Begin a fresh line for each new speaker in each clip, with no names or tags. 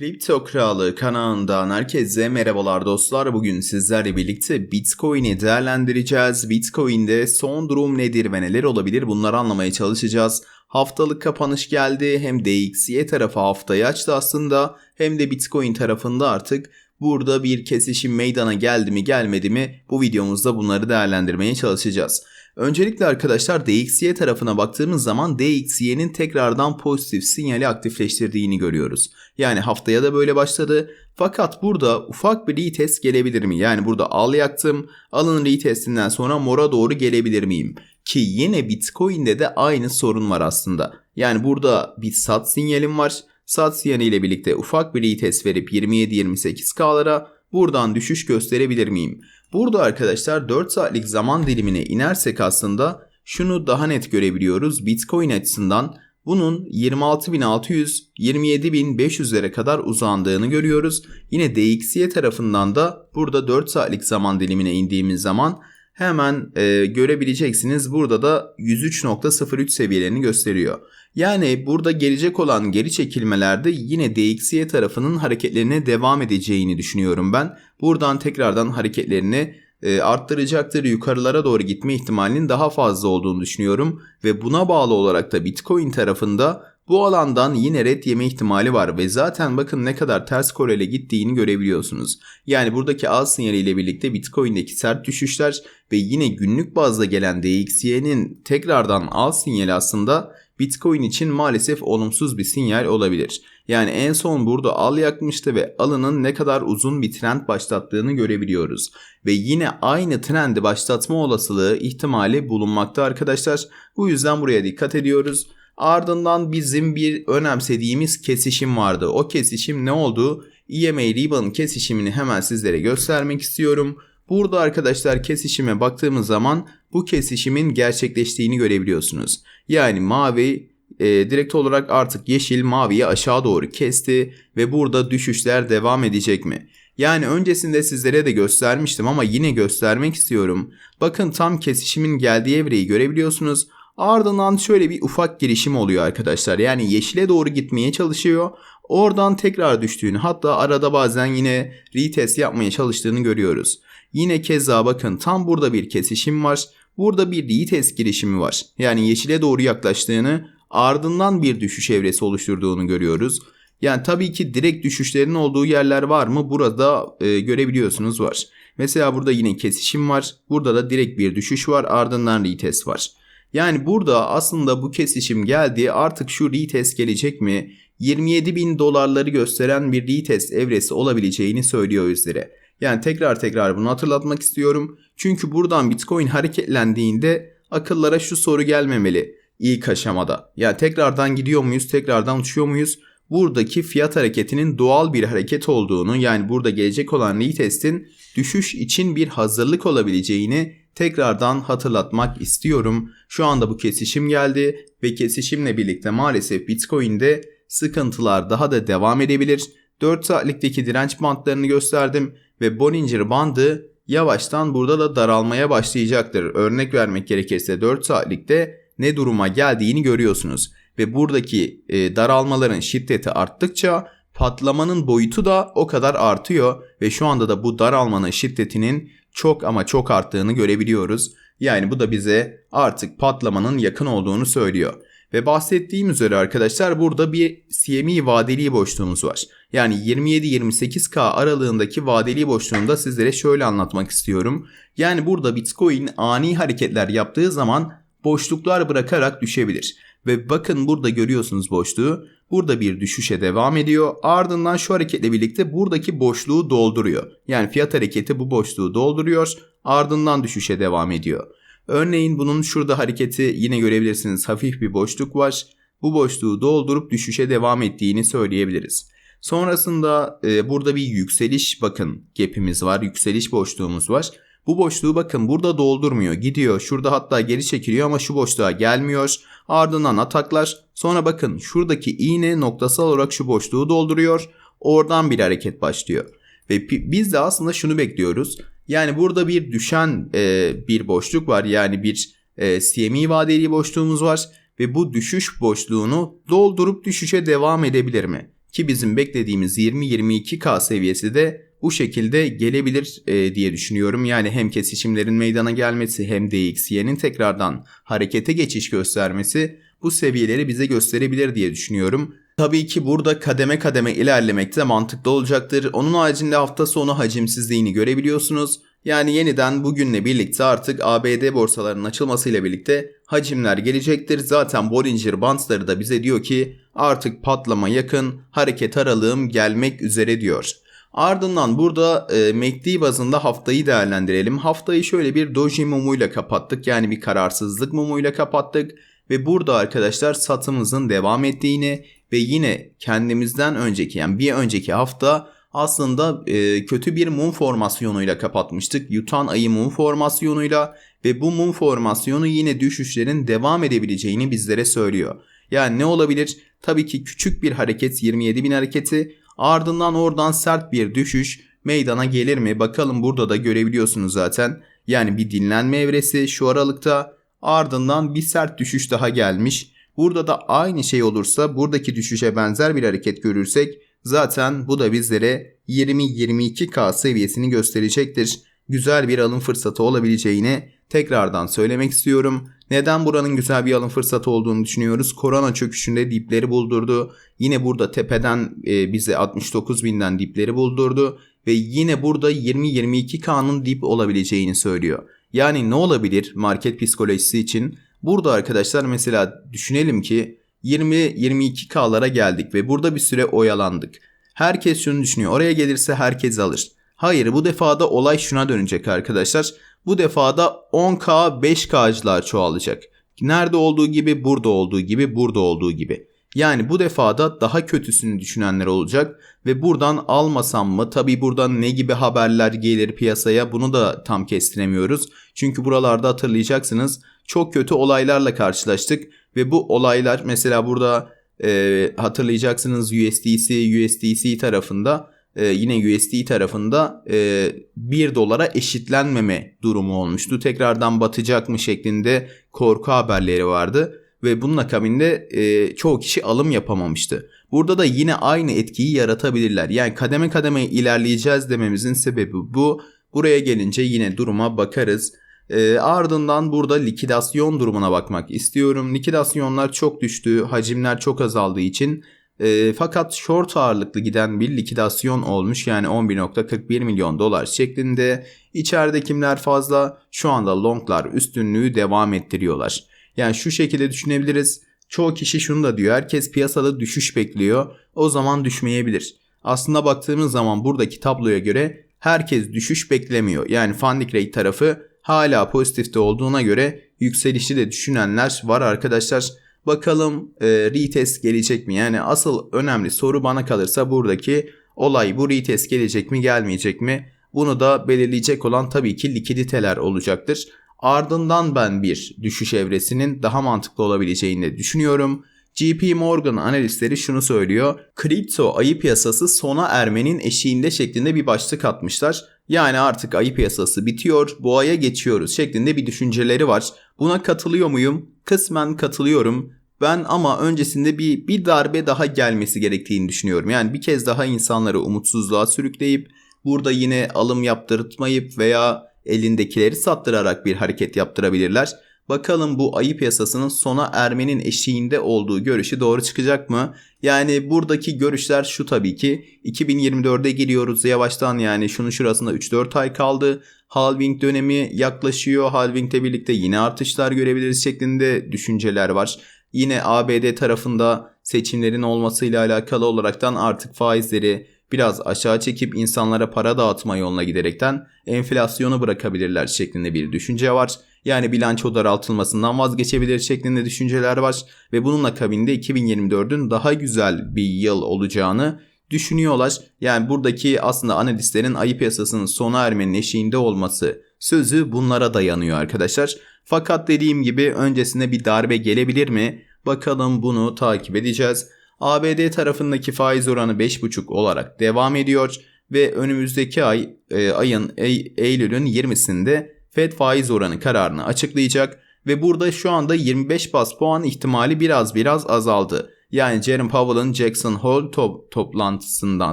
Kripto Kralı kanalından herkese merhabalar dostlar. Bugün sizlerle birlikte Bitcoin'i değerlendireceğiz. Bitcoin'de son durum nedir ve neler olabilir bunları anlamaya çalışacağız. Haftalık kapanış geldi. Hem DXY tarafı haftayı açtı aslında hem de Bitcoin tarafında artık burada bir kesişim meydana geldi mi gelmedi mi bu videomuzda bunları değerlendirmeye çalışacağız. Öncelikle arkadaşlar DXY tarafına baktığımız zaman DXY'nin tekrardan pozitif sinyali aktifleştirdiğini görüyoruz. Yani haftaya da böyle başladı. Fakat burada ufak bir retest gelebilir mi? Yani burada al yaktım. Alın retestinden sonra mora doğru gelebilir miyim? Ki yine Bitcoin'de de aynı sorun var aslında. Yani burada bir sat sinyalim var. Sat sinyaliyle birlikte ufak bir retest verip 27-28K'lara buradan düşüş gösterebilir miyim? Burada arkadaşlar 4 saatlik zaman dilimine inersek aslında şunu daha net görebiliyoruz. Bitcoin açısından bunun 26.600 27.500'lere kadar uzandığını görüyoruz. Yine DXY tarafından da burada 4 saatlik zaman dilimine indiğimiz zaman hemen e, görebileceksiniz. Burada da 103.03 seviyelerini gösteriyor. Yani burada gelecek olan geri çekilmelerde yine DXY tarafının hareketlerine devam edeceğini düşünüyorum ben. Buradan tekrardan hareketlerini e, arttıracaktır. Yukarılara doğru gitme ihtimalinin daha fazla olduğunu düşünüyorum. Ve buna bağlı olarak da Bitcoin tarafında bu alandan yine red yeme ihtimali var ve zaten bakın ne kadar ters korele gittiğini görebiliyorsunuz. Yani buradaki al sinyaliyle birlikte Bitcoin'deki sert düşüşler ve yine günlük bazda gelen DXY'nin tekrardan al sinyali aslında Bitcoin için maalesef olumsuz bir sinyal olabilir. Yani en son burada al yakmıştı ve alının ne kadar uzun bir trend başlattığını görebiliyoruz. Ve yine aynı trendi başlatma olasılığı ihtimali bulunmakta arkadaşlar. Bu yüzden buraya dikkat ediyoruz. Ardından bizim bir önemsediğimiz kesişim vardı. O kesişim ne oldu? EMA Ribbon kesişimini hemen sizlere göstermek istiyorum. Burada arkadaşlar kesişime baktığımız zaman bu kesişimin gerçekleştiğini görebiliyorsunuz. Yani mavi e, direkt olarak artık yeşil maviyi aşağı doğru kesti ve burada düşüşler devam edecek mi? Yani öncesinde sizlere de göstermiştim ama yine göstermek istiyorum. Bakın tam kesişimin geldiği evreyi görebiliyorsunuz. Ardından şöyle bir ufak girişim oluyor arkadaşlar. Yani yeşile doğru gitmeye çalışıyor. Oradan tekrar düştüğünü hatta arada bazen yine retest yapmaya çalıştığını görüyoruz. Yine keza bakın tam burada bir kesişim var. Burada bir retest girişimi var. Yani yeşile doğru yaklaştığını ardından bir düşüş evresi oluşturduğunu görüyoruz. Yani tabii ki direkt düşüşlerin olduğu yerler var mı? Burada e, görebiliyorsunuz var. Mesela burada yine kesişim var. Burada da direkt bir düşüş var. Ardından retest var. Yani burada aslında bu kesişim geldi. Artık şu retest gelecek mi? 27 bin dolarları gösteren bir retest evresi olabileceğini söylüyor üzere. Yani tekrar tekrar bunu hatırlatmak istiyorum. Çünkü buradan Bitcoin hareketlendiğinde akıllara şu soru gelmemeli ilk aşamada. Ya tekrardan gidiyor muyuz, tekrardan uçuyor muyuz? Buradaki fiyat hareketinin doğal bir hareket olduğunu yani burada gelecek olan retestin düşüş için bir hazırlık olabileceğini tekrardan hatırlatmak istiyorum. Şu anda bu kesişim geldi ve kesişimle birlikte maalesef Bitcoin'de sıkıntılar daha da devam edebilir. 4 saatlikteki direnç bantlarını gösterdim ve Bollinger bandı yavaştan burada da daralmaya başlayacaktır. Örnek vermek gerekirse 4 saatlikte ne duruma geldiğini görüyorsunuz. Ve buradaki e, daralmaların şiddeti arttıkça patlamanın boyutu da o kadar artıyor ve şu anda da bu daralmanın şiddetinin çok ama çok arttığını görebiliyoruz. Yani bu da bize artık patlamanın yakın olduğunu söylüyor. Ve bahsettiğim üzere arkadaşlar burada bir CME vadeli boşluğumuz var. Yani 27-28K aralığındaki vadeli boşluğunu da sizlere şöyle anlatmak istiyorum. Yani burada Bitcoin ani hareketler yaptığı zaman boşluklar bırakarak düşebilir. Ve bakın burada görüyorsunuz boşluğu. Burada bir düşüşe devam ediyor. Ardından şu hareketle birlikte buradaki boşluğu dolduruyor. Yani fiyat hareketi bu boşluğu dolduruyor. Ardından düşüşe devam ediyor. Örneğin bunun şurada hareketi yine görebilirsiniz. Hafif bir boşluk var. Bu boşluğu doldurup düşüşe devam ettiğini söyleyebiliriz. Sonrasında e, burada bir yükseliş bakın gap'imiz var. Yükseliş boşluğumuz var. Bu boşluğu bakın burada doldurmuyor. Gidiyor. Şurada hatta geri çekiliyor ama şu boşluğa gelmiyor. Ardından ataklar. Sonra bakın şuradaki iğne noktasal olarak şu boşluğu dolduruyor. Oradan bir hareket başlıyor. Ve biz de aslında şunu bekliyoruz. Yani burada bir düşen e, bir boşluk var. Yani bir e, CME vadeli boşluğumuz var. Ve bu düşüş boşluğunu doldurup düşüşe devam edebilir mi? ki bizim beklediğimiz 20-22K seviyesi de bu şekilde gelebilir e, diye düşünüyorum. Yani hem kesişimlerin meydana gelmesi hem DXY'nin tekrardan harekete geçiş göstermesi bu seviyeleri bize gösterebilir diye düşünüyorum. Tabii ki burada kademe kademe ilerlemek de mantıklı olacaktır. Onun haricinde hafta sonu hacimsizliğini görebiliyorsunuz. Yani yeniden bugünle birlikte artık ABD borsalarının açılmasıyla birlikte hacimler gelecektir. Zaten Bollinger Bandsları da bize diyor ki artık patlama yakın, hareket aralığım gelmek üzere diyor. Ardından burada e, MACD bazında haftayı değerlendirelim. Haftayı şöyle bir doji mumuyla kapattık. Yani bir kararsızlık mumuyla kapattık. Ve burada arkadaşlar satımızın devam ettiğini ve yine kendimizden önceki yani bir önceki hafta aslında e, kötü bir mum formasyonuyla kapatmıştık. Yutan ayı mum formasyonuyla ve bu mum formasyonu yine düşüşlerin devam edebileceğini bizlere söylüyor. Yani ne olabilir? Tabii ki küçük bir hareket 27 bin hareketi ardından oradan sert bir düşüş meydana gelir mi? Bakalım burada da görebiliyorsunuz zaten. Yani bir dinlenme evresi şu aralıkta ardından bir sert düşüş daha gelmiş. Burada da aynı şey olursa buradaki düşüşe benzer bir hareket görürsek zaten bu da bizlere 20-22K seviyesini gösterecektir. Güzel bir alım fırsatı olabileceğini tekrardan söylemek istiyorum. Neden buranın güzel bir alım fırsatı olduğunu düşünüyoruz? Korona çöküşünde dipleri buldurdu. Yine burada tepeden e, bize 69 binden dipleri buldurdu. Ve yine burada 20-22K'nın dip olabileceğini söylüyor. Yani ne olabilir market psikolojisi için? Burada arkadaşlar mesela düşünelim ki 20-22K'lara geldik ve burada bir süre oyalandık. Herkes şunu düşünüyor. Oraya gelirse herkes alır. Hayır bu defada olay şuna dönecek arkadaşlar. Bu defada 10K 5K'cılar çoğalacak. Nerede olduğu gibi burada olduğu gibi burada olduğu gibi. Yani bu defada daha kötüsünü düşünenler olacak ve buradan almasam mı tabi buradan ne gibi haberler gelir piyasaya bunu da tam kestiremiyoruz. Çünkü buralarda hatırlayacaksınız çok kötü olaylarla karşılaştık ve bu olaylar mesela burada e, hatırlayacaksınız USDC USDC tarafında e, yine USD tarafında e, 1 dolara eşitlenmeme durumu olmuştu. Tekrardan batacak mı şeklinde korku haberleri vardı ve bunun akabinde e, çoğu kişi alım yapamamıştı. Burada da yine aynı etkiyi yaratabilirler. Yani kademe kademe ilerleyeceğiz dememizin sebebi bu. Buraya gelince yine duruma bakarız. E, ardından burada likidasyon durumuna bakmak istiyorum. Likidasyonlar çok düştü, hacimler çok azaldığı için e, fakat short ağırlıklı giden bir likidasyon olmuş yani 11.41 milyon dolar şeklinde. İçeride kimler fazla? Şu anda longlar üstünlüğü devam ettiriyorlar. Yani şu şekilde düşünebiliriz. Çoğu kişi şunu da diyor. Herkes piyasada düşüş bekliyor. O zaman düşmeyebilir. Aslında baktığımız zaman buradaki tabloya göre herkes düşüş beklemiyor. Yani funding rate tarafı hala pozitifte olduğuna göre yükselişi de düşünenler var arkadaşlar. Bakalım e, retest gelecek mi? Yani asıl önemli soru bana kalırsa buradaki olay bu retest gelecek mi gelmeyecek mi? Bunu da belirleyecek olan tabii ki likiditeler olacaktır. Ardından ben bir düşüş evresinin daha mantıklı olabileceğini düşünüyorum. JP Morgan analistleri şunu söylüyor. Kripto ayı piyasası sona ermenin eşiğinde şeklinde bir başlık atmışlar. Yani artık ayı piyasası bitiyor, bu aya geçiyoruz şeklinde bir düşünceleri var. Buna katılıyor muyum? Kısmen katılıyorum. Ben ama öncesinde bir bir darbe daha gelmesi gerektiğini düşünüyorum. Yani bir kez daha insanları umutsuzluğa sürükleyip burada yine alım yaptırtmayıp veya elindekileri sattırarak bir hareket yaptırabilirler. Bakalım bu ayı piyasasının sona ermenin eşiğinde olduğu görüşü doğru çıkacak mı? Yani buradaki görüşler şu tabii ki 2024'e giriyoruz yavaştan yani şunun şurasında 3-4 ay kaldı. Halving dönemi yaklaşıyor. Halving'le birlikte yine artışlar görebiliriz şeklinde düşünceler var. Yine ABD tarafında seçimlerin olmasıyla alakalı olaraktan artık faizleri biraz aşağı çekip insanlara para dağıtma yoluna giderekten enflasyonu bırakabilirler şeklinde bir düşünce var. Yani bilanço daraltılmasından vazgeçebilir şeklinde düşünceler var ve bunun akabinde 2024'ün daha güzel bir yıl olacağını düşünüyorlar. Yani buradaki aslında analistlerin ayı piyasasının sona ermenin eşiğinde olması sözü bunlara dayanıyor arkadaşlar. Fakat dediğim gibi öncesinde bir darbe gelebilir mi? Bakalım bunu takip edeceğiz. ABD tarafındaki faiz oranı 5,5 olarak devam ediyor ve önümüzdeki ay e, ayın e, Eylül'ün 20'sinde Fed faiz oranı kararını açıklayacak ve burada şu anda 25 bas puan ihtimali biraz biraz azaldı. Yani Jerome Powell'ın Jackson Hole top- toplantısından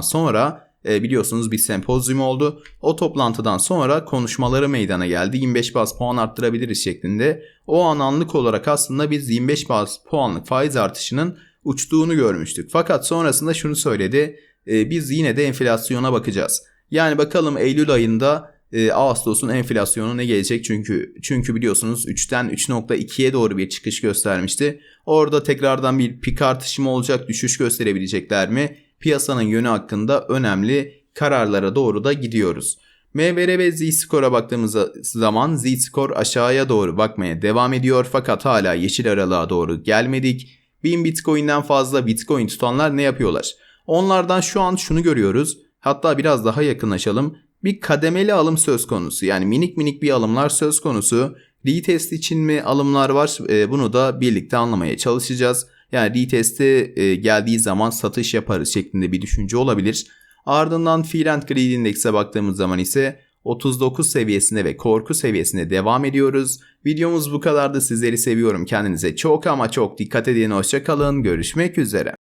sonra e, biliyorsunuz bir sempozyum oldu. O toplantıdan sonra konuşmaları meydana geldi. 25 bas puan arttırabiliriz şeklinde. O an anlık olarak aslında biz 25 bas puanlık faiz artışının uçtuğunu görmüştük. Fakat sonrasında şunu söyledi. e, biz yine de enflasyona bakacağız. Yani bakalım Eylül ayında e, Ağustos'un enflasyonu ne gelecek? Çünkü çünkü biliyorsunuz 3'ten 3.2'ye doğru bir çıkış göstermişti. Orada tekrardan bir pik artışı mı olacak, düşüş gösterebilecekler mi? Piyasanın yönü hakkında önemli kararlara doğru da gidiyoruz. MVR ve Z-Score'a baktığımız zaman Z-Score aşağıya doğru bakmaya devam ediyor fakat hala yeşil aralığa doğru gelmedik. 1000 Bitcoin'den fazla Bitcoin tutanlar ne yapıyorlar? Onlardan şu an şunu görüyoruz. Hatta biraz daha yakınlaşalım. Bir kademeli alım söz konusu. Yani minik minik bir alımlar söz konusu. Retest için mi alımlar var? Ee, bunu da birlikte anlamaya çalışacağız. Yani retest'e e, geldiği zaman satış yaparız şeklinde bir düşünce olabilir. Ardından Fear and Greed Index'e baktığımız zaman ise 39 seviyesinde ve korku seviyesinde devam ediyoruz. Videomuz bu kadardı. Sizleri seviyorum. Kendinize çok ama çok dikkat edin. Hoşçakalın. Görüşmek üzere.